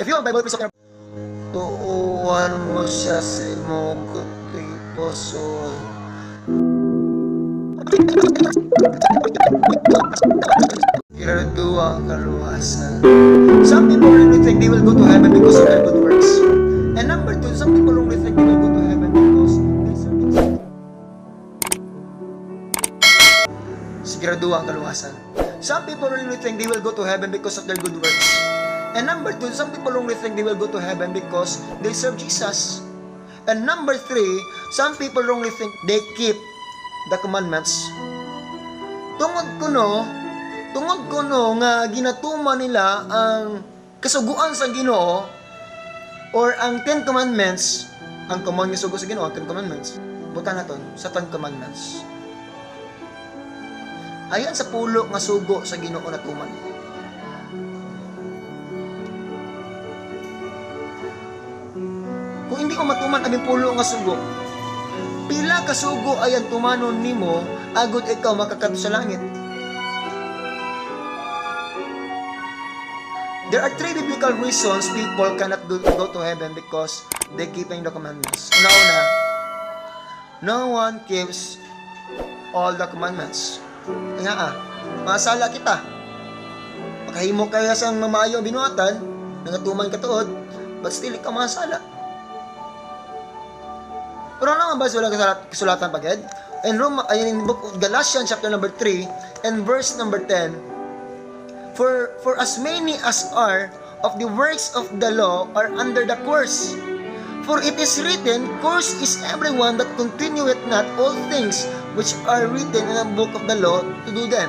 If you have Bible, please open Tuuan mo siya sa imong puso. Iraduwa ang kaluwasan. Some people really think they will go to heaven because of their good works. And number two, some people really think they will go to heaven because they serve Siguraduha ang kaluwasan. Some people really think they will go to heaven because of their good works. And number two, some people only think they will go to heaven because they serve Jesus. And number three, some people only think they keep the commandments. Tungod ko no, tungod ko no nga ginatuma nila ang kasuguan sa Ginoo or ang Ten Commandments, ang command nga sugo sa Ginoo, Ten Commandments. Buta naton sa Ten Commandments. Ayan sa pulo nga sugo sa Ginoo na tuman. Kung hindi ko matuman aming pulo nga sugo, pila ka sugo ayan tumanon nimo agud ikaw makakato sa langit. There are three biblical reasons people cannot do, go to heaven because they keeping the commandments. Una-una, no one keeps all the commandments. Nga ah, masala kita. Makahimo kaya sang mamayo binuatan, nangatuman ka tuod, but still ikaw masala. Pero ano nga ba kasulat, kasulatan pagad? In Rome, in book of Galatians chapter number 3 and verse number 10, For for as many as are of the works of the law are under the curse. For it is written, Cursed is everyone that continueth not all things which are written in the book of the law to do them.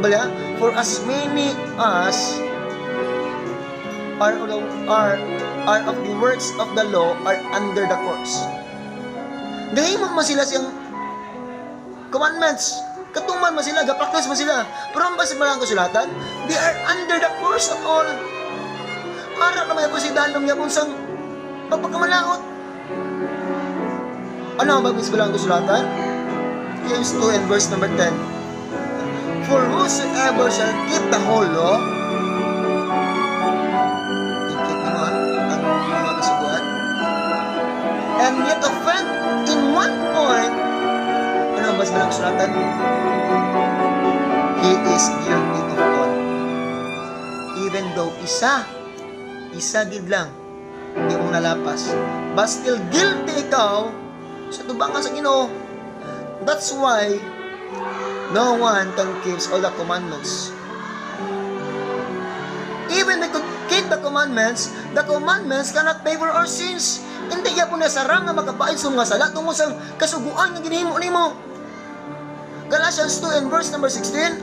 Ba yan? For as many as are, are, are of the works of the law are under the curse. Gahimo man sila siyang commandments. Katuman man sila, gapraktis man sila. Pero ang basa malang kasulatan, they are under the curse of all. Ara na may pasidalong yapon sang pagpagkamalaot. Ano ang bagong sibalang kasulatan? James 2 and verse number 10. For whosoever shall keep the whole law, and yet offend ang basa malang kasulatan? He is guilty of all. Even though isa, isa gid lang, hindi mo nalapas. But still guilty ikaw sa tubangan sa Ginoo. That's why no one can keep all the commandments. Even they could keep the commandments, the commandments cannot pay for our sins. Hindi ya po nasarang nga makapaid sa mga sala tungkol sa kasuguan nga ginihimo nimo. Galatians 2 and verse number 16.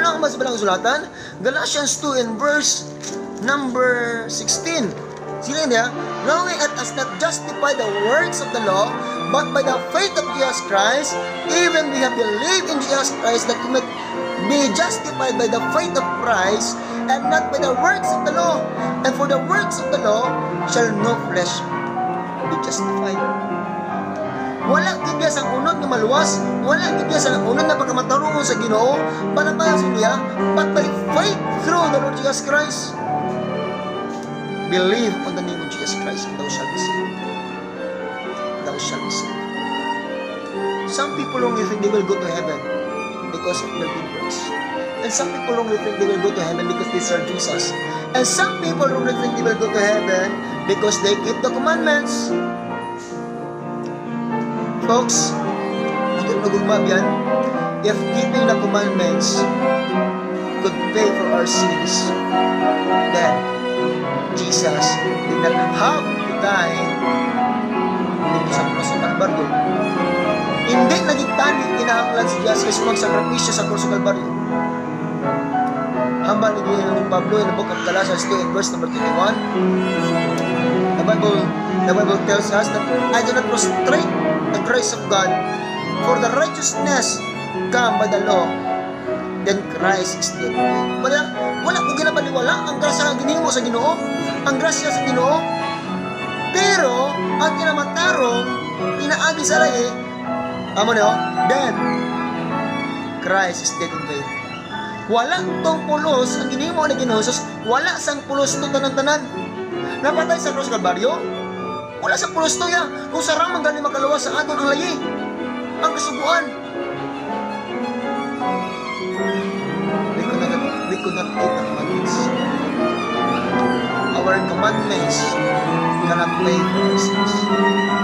Ano ang mas balang sulatan? Galatians 2 and verse number 16. Sila niya, knowing it as not justify the works of the law, but by the faith of Jesus Christ, even we have believed in Jesus Christ that we might be justified by the faith of Christ, and not by the works of the law. And for the works of the law shall no flesh be justified. Wala gid sa unod nga maluwas, wala gid sa unod na pagkamatarungon sa Ginoo, para ba sa niya, but by faith through the Lord Jesus Christ. Believe on the name of Jesus Christ and thou shalt be saved. Thou shalt be saved. Some people only think they will go to heaven because of their good works. And some people only think they will go to heaven because they serve Jesus. And some people only think they will go to heaven because they keep the commandments. Folks, ito nagulmab yan. If keeping the commandments could pay for our sins, then Jesus did not have to die dito sa krus ng Kalbaryo. Hindi naging tani kinahanglan si Jesus magsakripisyo sa krus ng Kalbaryo. Hambal ni ng Pablo in the book of Galatians 2 in verse number 21. The Bible, the Bible tells us that I do not prostrate the grace of God for the righteousness come by the law then Christ is dead. Wala, wala ko ginabaliwala ang grasya ang ginimo sa Ginoo, ang grasya sa Ginoo. Pero ang kinamatarong inaagi sa lahi, amo niyo, then Christ is dead in vain. Wala tong pulos ang ginhimo ni Ginoo wala sang pulos to tanan-tanan. Napatay sa krus Kalbaryo? Wala sa pulos to ya. Kung sarang man gani makaluwas sa aton ang layi. Ang kasuguan. We could not, we could not keep the commandments. Our commandments cannot pay for our sins.